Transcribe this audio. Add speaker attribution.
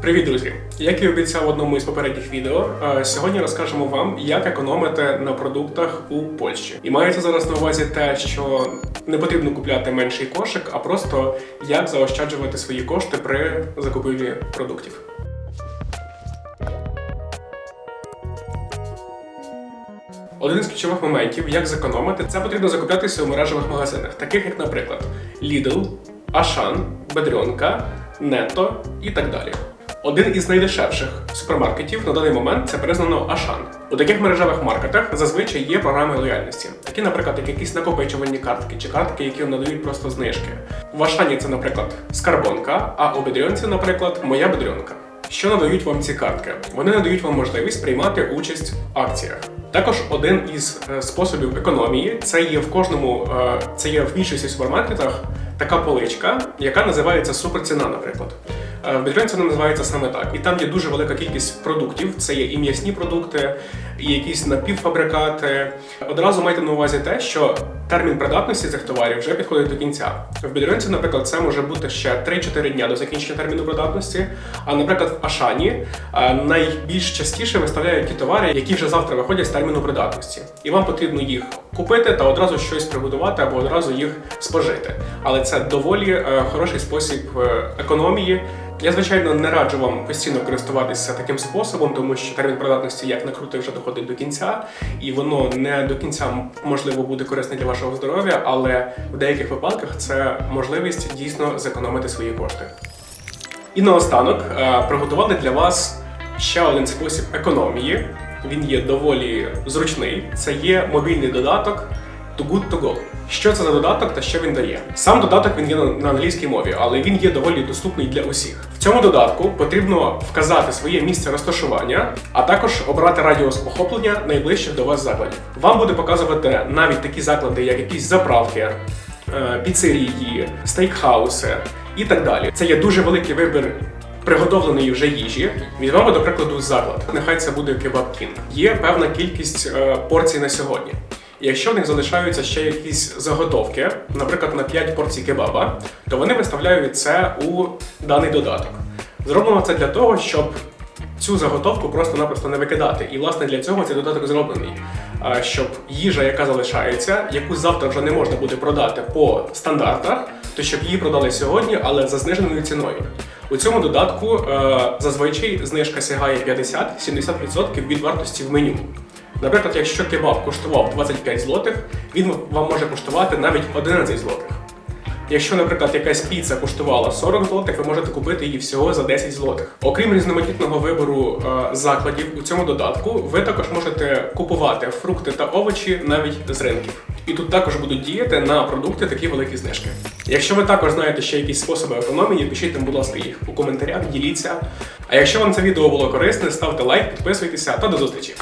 Speaker 1: Привіт, друзі! Як і обіцяв в одному із попередніх відео, е, сьогодні розкажемо вам, як економити на продуктах у Польщі. І мається зараз на увазі те, що не потрібно купляти менший кошик, а просто як заощаджувати свої кошти при закупівлі продуктів. Один із ключових моментів, як зекономити, це потрібно закуплятися у мережевих магазинах, таких як, наприклад, Lidl, Ашан, Бедрьонка, Netto і так далі. Один із найдешевших супермаркетів на даний момент це признано Ашан. У таких мережевих маркетах зазвичай є програми лояльності, такі, наприклад, як якісь накопичувальні картки чи картки, які надають просто знижки. В Ашані це, наприклад, скарбонка, а у Бедрьонці, наприклад, моя бедрьонка. Що надають вам ці картки? Вони надають вам можливість приймати участь в акціях. Також один із е, способів економії це є в кожному, е, це є в більшості супермаркетах така поличка, яка називається суперціна, наприклад. Е, В Бідренці вона називається саме так. І там є дуже велика кількість продуктів. Це є і м'ясні продукти, і якісь напівфабрикати. Одразу майте на увазі те, що термін придатності цих товарів вже підходить до кінця. В Бідренці, наприклад, це може бути ще 3-4 дня до закінчення терміну придатності. А наприклад, в Ашані е, найбільш частіше виставляють ті товари, які вже завтра виходять з терміну придатності. І вам потрібно їх купити та одразу щось приготувати або одразу їх спожити. Але це доволі е, хороший спосіб е, економії. Я звичайно не раджу вам постійно користуватися таким способом, тому що термін придатності як не крути вже доходить до кінця, і воно не до кінця можливо буде корисне для вашого здоров'я, але в деяких випадках це можливість дійсно зекономити свої кошти. І наостанок е, приготували для вас ще один спосіб економії. Він є доволі зручний. Це є мобільний додаток To Good To Go. Що це за додаток та що він дає? Сам додаток він є на англійській мові, але він є доволі доступний для усіх. В цьому додатку потрібно вказати своє місце розташування, а також обрати радіус охоплення найближчих до вас закладів. Вам буде показувати навіть такі заклади, як якісь заправки, е, піцерії, стейкхауси і так далі. Це є дуже великий вибір. Приготовленої вже їжі, візьмемо до прикладу заклад. Нехай це буде кебаб кінг. Є певна кількість е, порцій на сьогодні. Якщо в них залишаються ще якісь заготовки, наприклад, на 5 порцій кебаба, то вони виставляють це у даний додаток. Зроблено це для того, щоб цю заготовку просто-напросто не викидати. І власне для цього цей додаток зроблений. Щоб їжа, яка залишається, яку завтра вже не можна буде продати по стандартах, то щоб її продали сьогодні, але за зниженою ціною. У цьому додатку е, зазвичай знижка сягає 50-70% від вартості в меню. Наприклад, якщо кебаб коштував 25 злотих, він вам може коштувати навіть 11 злотих. Якщо, наприклад, якась піца коштувала 40 злотих, ви можете купити її всього за 10 злотих. Окрім різноманітного вибору е, закладів у цьому додатку, ви також можете купувати фрукти та овочі навіть з ринків. І тут також будуть діяти на продукти такі великі знижки. Якщо ви також знаєте ще якісь способи економії, пишіть нам, будь ласка, їх у коментарях, діліться. А якщо вам це відео було корисне, ставте лайк, підписуйтеся та до зустрічі!